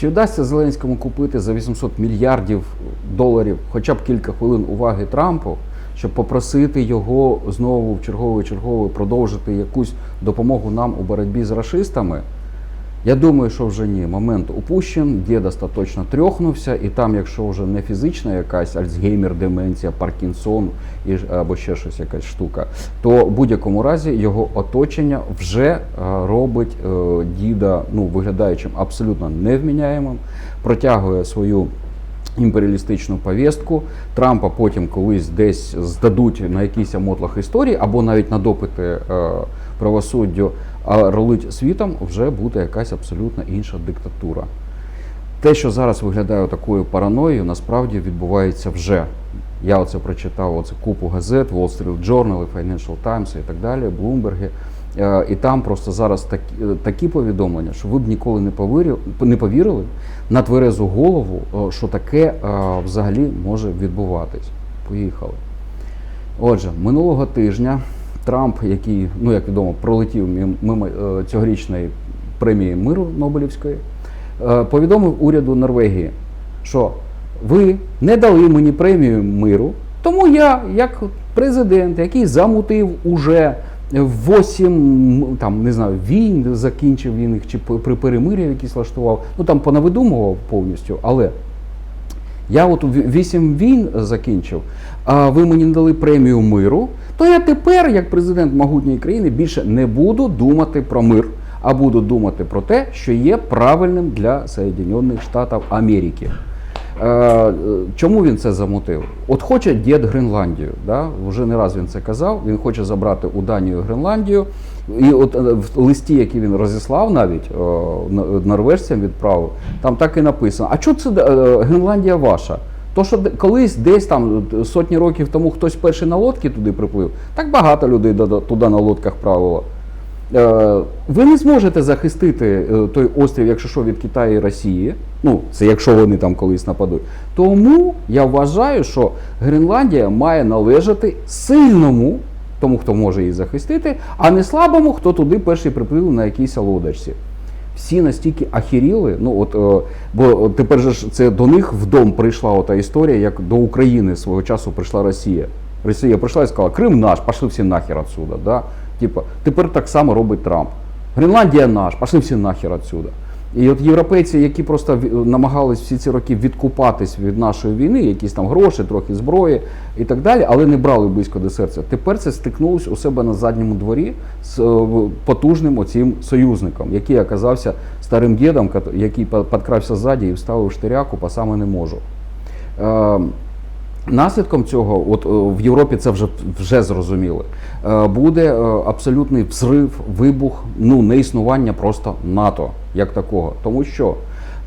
Чи вдасться Зеленському купити за 800 мільярдів доларів хоча б кілька хвилин уваги Трампу, щоб попросити його знову в чергове чергове продовжити якусь допомогу нам у боротьбі з расистами? Я думаю, що вже ні. Момент упущен, дід остаточно трьохнувся, і там, якщо вже не фізична якась Альцгеймер, деменція, Паркінсон і, або ще щось якась штука, то в будь-якому разі його оточення вже е, робить е, діда, ну виглядаючим абсолютно невміняємим, протягує свою імперіалістичну повістку. Трампа потім колись десь здадуть на якийсь мотлах історії, або навіть на допити е, правосуддю, а ролить світом вже буде якась абсолютно інша диктатура. Те, що зараз виглядає такою параноєю, насправді відбувається вже. Я оце прочитав оце купу газет, Wall Street Journal, Financial Times і так далі, Bloomberg. Е, І там просто зараз такі, е, такі повідомлення, що ви б ніколи не повірили, не повірили на тверезу голову, е, що таке взагалі може відбуватись. Поїхали. Отже, минулого тижня Трамп, який, ну як відомо, пролетів мимо е, цьогорічної премії миру Нобелівської, е, повідомив уряду Норвегії, що ви не дали мені премію миру, тому я, як президент, який замутив уже восім там не знаю війн, закінчив він їх чи при перемир'я якісь влаштував, ну там понавидумував повністю, але я от ві- вісім війн закінчив, а ви мені не дали премію миру, то я тепер, як президент могутньої країни, більше не буду думати про мир, а буду думати про те, що є правильним для Соєдинених Штатів Америки. Е, е, Чому він це замутив? От хоче дід Гренландію. Да? Вже не раз він це казав. Він хоче забрати у Данію Гренландію. І от е, в листі, який він розіслав навіть норвежцям відправив, там так і написано: а чого це е, Гренландія ваша? То, що колись десь там сотні років тому хтось перший на лодці туди приплив, так багато людей туди на лодках правило. Е, Ви не зможете захистити той острів, якщо що, від Китаю і Росії. Ну, це якщо вони там колись нападуть. Тому я вважаю, що Гренландія має належати сильному, тому хто може її захистити, а не слабому, хто туди перший приплив на якійсь лодочці. Всі настільки ахіріли, ну от е, бо тепер же ж це до них в дом прийшла ота історія, як до України свого часу прийшла Росія. Росія прийшла і сказала, Крим наш, пішли всі нахер отсюда. Да? Типа, тепер так само робить Трамп. Гренландія наш, пішли всі нахер отсюда. І от європейці, які просто намагались всі ці роки відкупатись від нашої війни, якісь там гроші, трохи зброї і так далі, але не брали близько до серця. Тепер це стикнулось у себе на задньому дворі з е, потужним оцим союзником, який оказався старим дідом, який підкрався ззаді і вставив штиряку, по саме не можу. Наслідком цього, от е, в Європі це вже вже зрозуміли, е, буде е, абсолютний взрив, вибух, ну не існування просто НАТО як такого. Тому що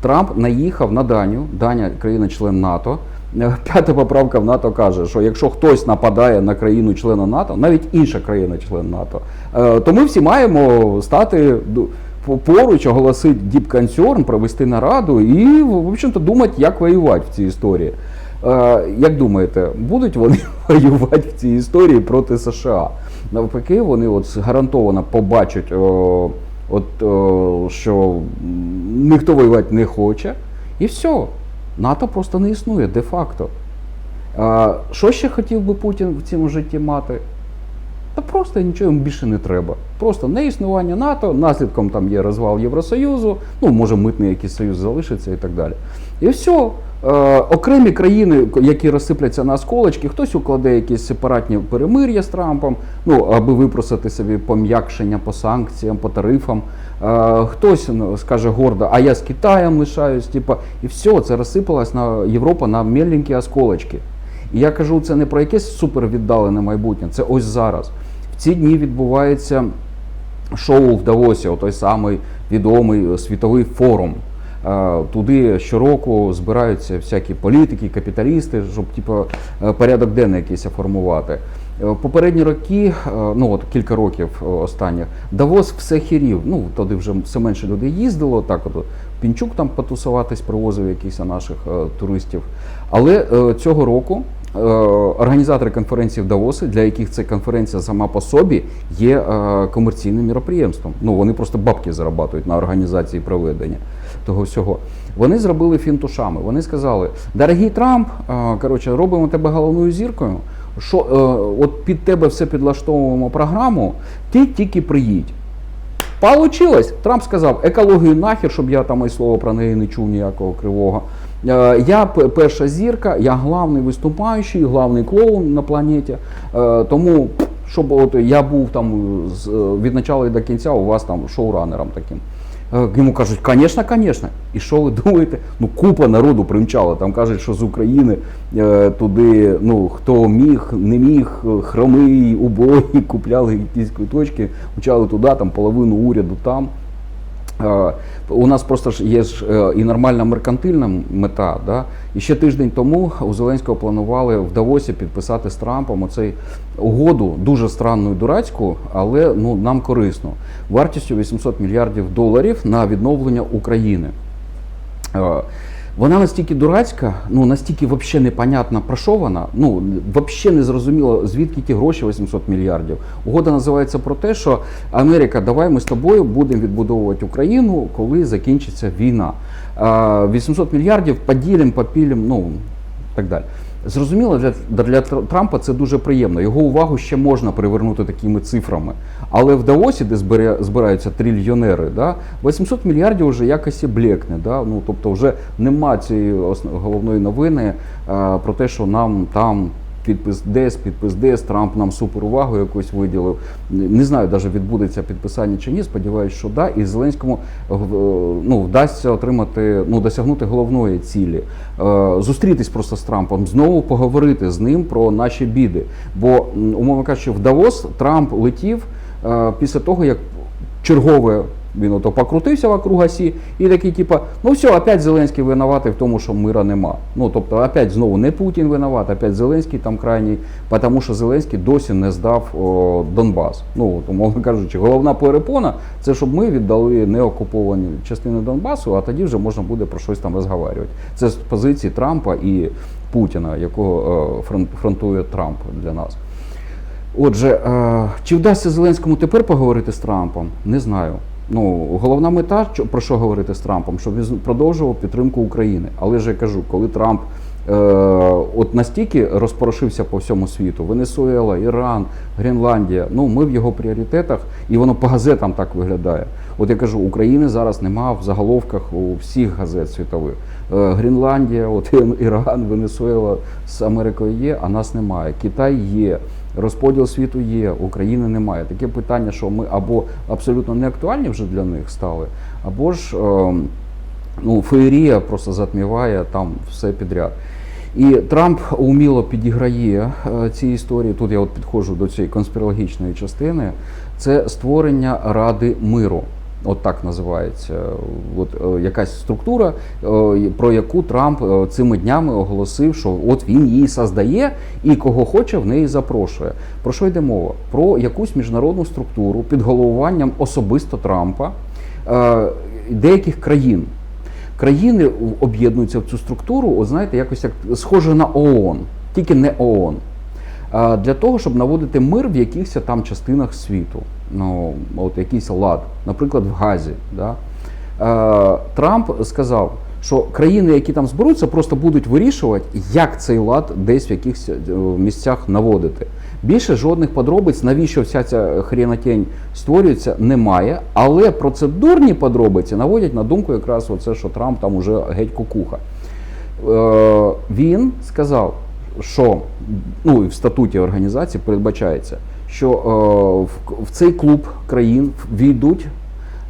Трамп наїхав на Данію, Данія країна-член НАТО. П'ята поправка в НАТО каже, що якщо хтось нападає на країну-члена НАТО, навіть інша країна-член НАТО, то ми всі маємо стати поруч, оголосити діпканцьорн, провести нараду і, в общем-то, думати, як воювати в цій історії. Е, Як думаєте, будуть вони воювати в цій історії проти США? Навпаки, вони от гарантовано побачать, о, от, о, що ніхто воювати не хоче, і все. НАТО просто не існує де-факто. Що ще хотів би Путін в цьому житті мати? Та просто нічого йому більше не треба. Просто не існування НАТО, наслідком там є розвал Євросоюзу, ну може митний якийсь союз залишиться і так далі. І все. Е, окремі країни, які розсипляться на осколочки, хтось укладе якісь сепаратні перемир'я з Трампом, ну аби випросити собі пом'якшення по санкціям, по тарифам. Е, хтось ну, скаже гордо, а я з Китаєм лишаюсь, типа, і все, це розсипалось на Європа на меленькі осколочки. І я кажу, це не про якесь супервіддалене майбутнє, це ось зараз. В ці дні відбувається шоу в Давосі, той самий відомий світовий форум. Туди щороку збираються всякі політики, капіталісти, щоб типу, е, порядок денний якийсь формувати. Е, Попередні роки, е, ну от кілька років останніх, Давос все хірів. Ну туди вже все менше людей їздило, так от Пінчук там потусуватись, привозив якихось наших туристів. Але цього року організатори конференції в Давосі, для яких ця конференція сама по собі є комерційним міроприємством. Ну вони просто бабки зарабатують на організації проведення того всього. Вони зробили фінт ушами. Вони сказали: дорогий Трамп, коротше, робимо тебе головною зіркою. Що е, от під тебе все підлаштовуємо програму, ти тільки приїдь. Получилось. Трамп сказав, екологію нахер, щоб я там і слово про неї не чув ніякого кривого. Е, Я перша зірка, я главний виступаючий, главний клоун на планеті. Е, Тому, щоб от я був там від початку і до кінця у вас там шоуранером таким. Е, Йому кажуть, звісно, звісно. І що ви думаєте? Ну, купа народу примчала. Там кажуть, що з України е, туди, ну хто міг, не міг, е, хромий, убогий, купляли якісь квиточки, мчали туди, там половину уряду там. Е, У нас просто ж є ж е, і нормальна меркантильна мета. Да? І ще тиждень тому у Зеленського планували в Давосі підписати з Трампом оцей угоду, дуже странну і дурацьку, але ну, нам корисно. Вартістю 800 мільярдів доларів на відновлення України. Вона настільки дурацька, ну настільки взагалі непонятно про що вона. Ну взагалі не зрозуміло, звідки ті гроші 800 мільярдів. Угода називається про те, що Америка, давай ми з тобою будемо відбудовувати Україну, коли закінчиться війна. Е, 800 мільярдів поділимо, попілім, ну так далі. Зрозуміло, для, для Тр- Трампа це дуже приємно. Його увагу ще можна привернути такими цифрами. Але в Даосі, де збиря, збираються трильйонери, да, 800 мільярдів вже якось і блекне. Да? Ну, тобто вже нема цієї основ, головної новини а, про те, що нам там підпис десь, підпис десь, Трамп нам супер увагу якусь виділив. Не знаю, навіть відбудеться підписання чи ні. Сподіваюся, що да. І Зеленському е, ну, вдасться отримати, ну, досягнути головної цілі. Е, Зустрітись просто з Трампом, знову поговорити з ним про наші біди. Бо, умовно кажучи, в Давос Трамп летів е, після того, як чергове. Він ото покрутився вокруг осі і такий, типа, ну все, опять Зеленський винуватий в тому, що мира нема. Ну тобто, опять знову не Путін винуват, опять Зеленський там крайній, тому що Зеленський досі не здав о, Донбас. Ну, умовно кажучи, головна перепона це щоб ми віддали неокуповані частини Донбасу, а тоді вже можна буде про щось там розговорювати. Це з позиції Трампа і Путіна, якого е, фрон- фронтує Трамп для нас. Отже, е, чи вдасться Зеленському тепер поговорити з Трампом? Не знаю. Ну, головна мета, про що говорити з Трампом, щоб він продовжував підтримку України. Але ж я кажу, коли Трамп е, от настільки розпорошився по всьому світу, Венесуела, Іран, Гренландія, ну ми в його пріоритетах, і воно по газетам так виглядає. От я кажу, України зараз нема в заголовках у всіх газет світових. Е, Гренландія, от Іран, Венесуела з Америкою є, а нас немає. Китай є. Розподіл світу є, України немає. Таке питання, що ми або абсолютно не актуальні вже для них стали, або ж ем, ну, феєрія просто затміває там все підряд. І Трамп уміло підіграє е, ці історії. Тут я от підходжу до цієї конспірологічної частини. Це створення Ради миру. От так називається от, е, якась структура, е, про яку Трамп е, цими днями оголосив, що от він її создає і кого хоче в неї запрошує. Про що йде мова? Про якусь міжнародну структуру під головуванням особисто Трампа деяких країн. Країни об'єднуються в цю структуру, от знаєте, якось як схоже на ООН, тільки не ООН. Для того, щоб наводити мир в якихось там частинах світу. Ну, от якийсь лад, наприклад, в Газі. Да? Е, Трамп сказав, що країни, які там зберуться, просто будуть вирішувати, як цей лад десь в якихось е, місцях наводити. Більше жодних подробиць, навіщо вся ця хренотень створюється, немає. Але процедурні подробиці наводять на думку якраз оце, що Трамп там уже геть кукуха. Е, Він сказав, що ну, в статуті організації передбачається, що е, в, цей клуб країн війдуть,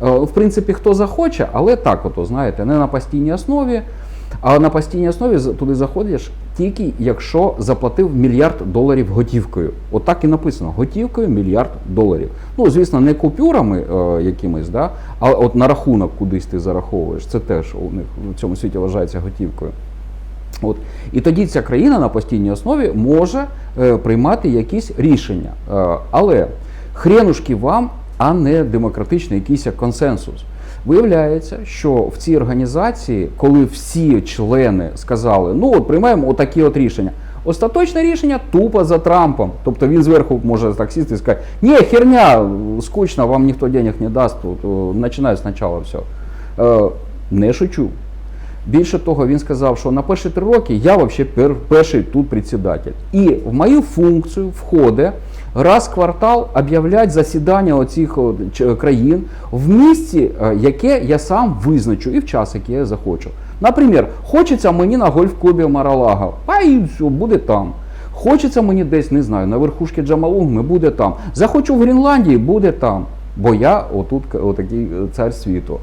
е, в принципі, хто захоче, але так, ото, знаєте, не на постійній основі. А на постійній основі туди заходиш тільки якщо заплатив мільярд доларів готівкою. От і написано: готівкою мільярд доларів. Ну, звісно, не купюрами е, якимись, да, а от на рахунок кудись ти зараховуєш. Це теж у них в цьому світі вважається готівкою. От. І тоді ця країна на постійній основі може е, приймати якісь рішення. Е, але хренушки вам, а не демократичний якийсь консенсус. Виявляється, що в цій організації, коли всі члени сказали, ну от приймаємо отакі от рішення. Остаточне рішення тупо за Трампом. Тобто він зверху може так сісти і сказати, ні, херня, скучно, вам ніхто денег не дасть, починаю спочатку все. Е, не шучу. Більше того, він сказав, що на перші три роки я взагалі пер, перший тут председатель. І в мою функцію входить раз в квартал об'являти засідання оцих країн в місці, е, яке я сам визначу, і в час, який я захочу. Наприклад, хочеться мені на гольф-клубі Маралага, а і все, буде там. Хочеться мені десь, не знаю, на верхушці Джамалунгми, буде там. Захочу в Гренландії, буде там. Бо я отут отакий е, цар світу.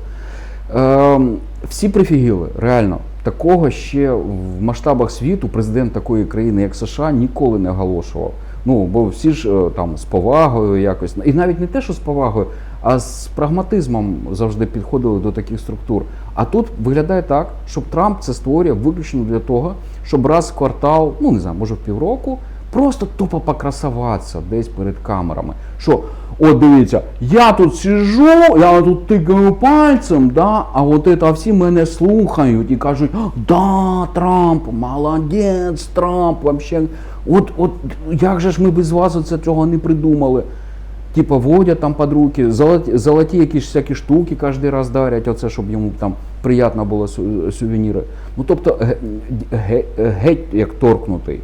Ем, всі прифігіли, реально. Такого ще в масштабах світу президент такої країни, як США, ніколи не оголошував. Ну, бо всі ж е, там з повагою якось, і навіть не те, що з повагою, а з прагматизмом завжди підходили до таких структур. А тут виглядає так, щоб Трамп це створює виключно для того, щоб раз в квартал, ну не знаю, може в півроку, просто тупо покрасуватися десь перед камерами. Що, от дивіться, я тут сижу, я тут тикаю пальцем, да, а от это всі мене слухають і кажуть, да, Трамп, молодець, Трамп, вообще, от, от як же ж ми без вас оце цього не придумали. Типа водять там під руки, золоті, золоті якісь всякі штуки кожен раз дарять, оце, щоб йому там приємно було су- сувеніри. Ну тобто ге- ге- геть як торкнутий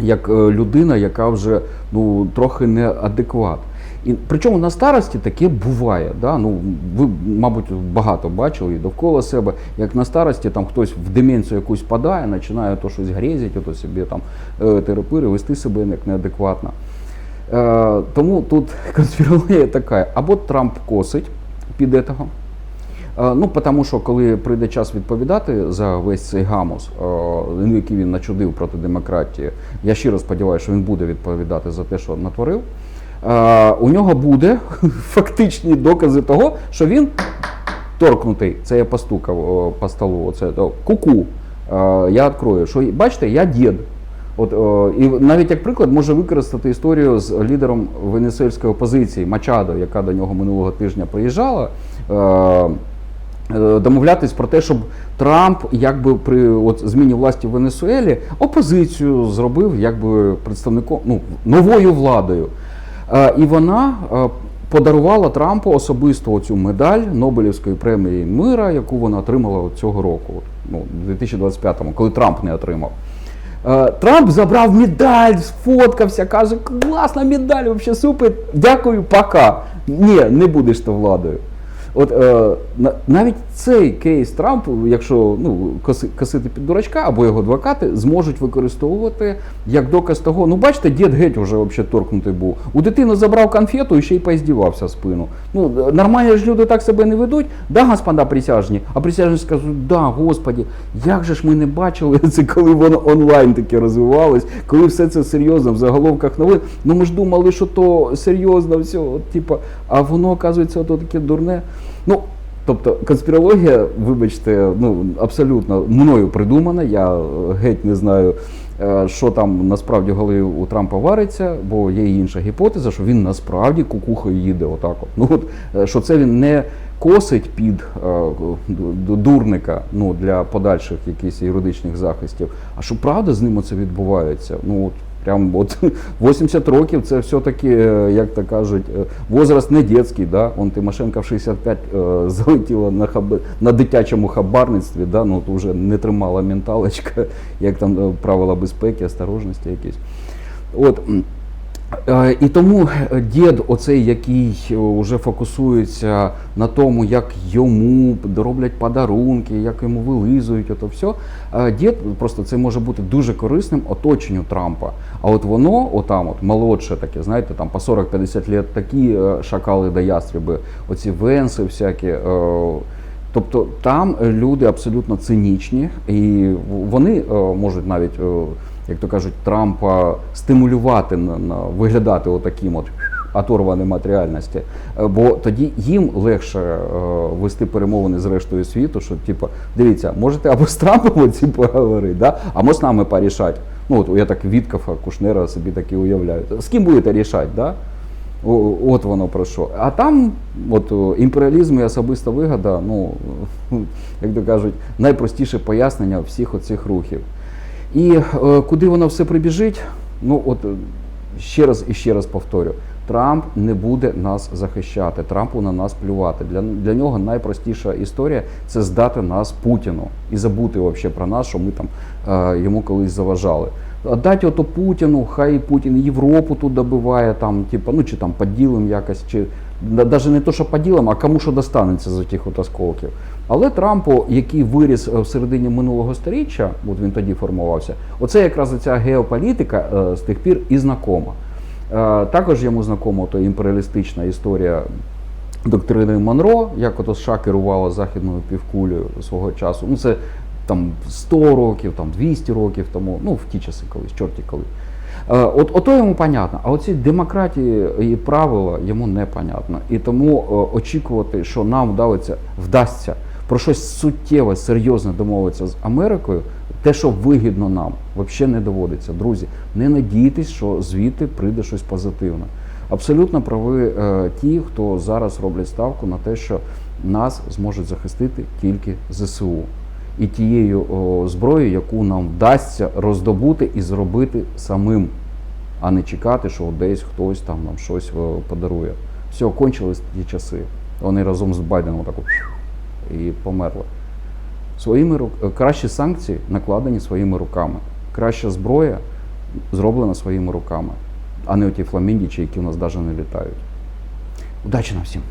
як е, людина, яка вже ну трохи неадекват. І причому на старості таке буває. Да? Ну, ви, мабуть, багато бачили і довкола себе, як на старості там хтось в деменцію якусь падає, починає то щось грезити, то собі там е, терапири, вести себе як неадекватно. Е, тому тут конспірологія така, або Трамп косить під этого, Е, Ну, тому що коли прийде час відповідати за весь цей гамус, е, ну, який він начудив проти демократії, я щиро сподіваюся, що він буде відповідати за те, що натворив. У нього буде фактичні докази того, що він торкнутий. Це я постукав по столу. То, ку-ку. Я відкрою, що бачите, я дід. От і навіть як приклад може використати історію з лідером венесуельської опозиції Мачадо, яка до нього минулого тижня приїжджала. Е, Домовлятись про те, щоб Трамп, якби при от зміні власті в Венесуелі, опозицію зробив якби представником ну, новою владою. Е, І вона е, подарувала Трампу особисто цю медаль Нобелівської премії мира, яку вона отримала цього року, ну, у 2025-му, коли Трамп не отримав. Е, Трамп забрав медаль, сфоткався, каже, класна медаль, взагалі супер, дякую, пока. Ні, не будеш ти владою. От е, навіть цей кейс Трампу, якщо ну, коси, косити під дурачка або його адвокати, зможуть використовувати як доказ того, ну бачите, дід геть вже вообще торкнутий був. У дитини забрав конфету і ще й поіздівався в спину. Ну, нормальні ж люди так себе не ведуть, да, господа присяжні? А присяжні скажуть, да, господі, як же ж ми не бачили це, коли воно онлайн таке розвивалось, коли все це серйозно в заголовках новин. Ну ми ж думали, що то серйозно, все, от, типа, а воно, оказується, ото таке дурне. Ну, тобто конспірологія, вибачте, ну абсолютно мною придумана. Я е, геть не знаю, е, що там насправді в голові у Трампа вариться, бо є інша гіпотеза, що він насправді кукухою їде отак. От. Ну от е, що це він не косить під дурника ну, для подальших якихось юридичних захистів, а що правда з ним це відбувається. Ну от Прям от 80 років це все-таки, е, як то кажуть, е, возраст не дитячий, да? Он Тимошенко в 65 е, залетіла на хаб... на дитячому хабарництві, да? ну, то вже не тримала менталочка, як там правила безпеки, осторожності якісь. От. Е, І тому е, дід, оцей, який вже фокусується на тому, як йому роблять подарунки, як йому вилизують, ото все. е, Дід просто це може бути дуже корисним оточенню Трампа. А от воно, отам, от молодше таке, знаєте, там по 40-50 лет такі е, шакали да ястреби, оці венси всякі. е, Тобто там е, люди абсолютно цинічні, і вони е, можуть навіть, е, як то кажуть, Трампа стимулювати на, виглядати отаким от оторваним від реальності. Е, Бо тоді їм легше е, вести перемовини з рештою світу, що типу, дивіться, можете або з Трампом оці поговорити, да? а з нами порішати. Ну от я так Віткафа, Кушнера собі так уявляю. З ким будете рішати, да? От воно про що. А там, от імперіалізм і особиста вигода, ну як то кажуть, найпростіше пояснення всіх оцих рухів. І е, куди воно все прибіжить? Ну от е, ще раз і ще раз повторю: Трамп не буде нас захищати, Трампу на нас плювати. Для, для нього найпростіша історія це здати нас Путіну і забути вообще про нас, що ми там е, йому колись заважали. Дати ото Путіну, хай Путін Європу тут добиває, там, типу, ну чи там поділим якось, чи навіть не то, що поділим, а кому що достанеться з тих от осколків. Але Трампу, який виріс е, в середині минулого століття, от він тоді формувався, оце якраз ця геополітика е, з тих пір і знакома. Е, Також йому знакома то імперіалістична історія доктрини Монро, як ото США керувала західною півкулею свого часу. Ну це там 100 років, там 200 років тому, ну в ті часи колись, чорті коли. От ото йому понятно, а оці демократії і правила йому не понятно. І тому очікувати, що нам вдалося, вдасться про щось суттєве, серйозне домовитися з Америкою, те, що вигідно нам, взагалі не доводиться. Друзі, не надійтесь, що звідти прийде щось позитивне. Абсолютно прави е, ті, хто зараз роблять ставку на те, що нас зможуть захистити тільки ЗСУ і тією о, зброєю, яку нам вдасться роздобути і зробити самим, а не чекати, що десь хтось там нам щось о, подарує. Все, кончились ті часи. Вони разом з Байденом так от і померли. Своїми рук- кращі санкції накладені своїми руками. Краща зброя зроблена своїми руками, а не оті фламіндічі, які у нас навіть не літають. Удачі нам всім!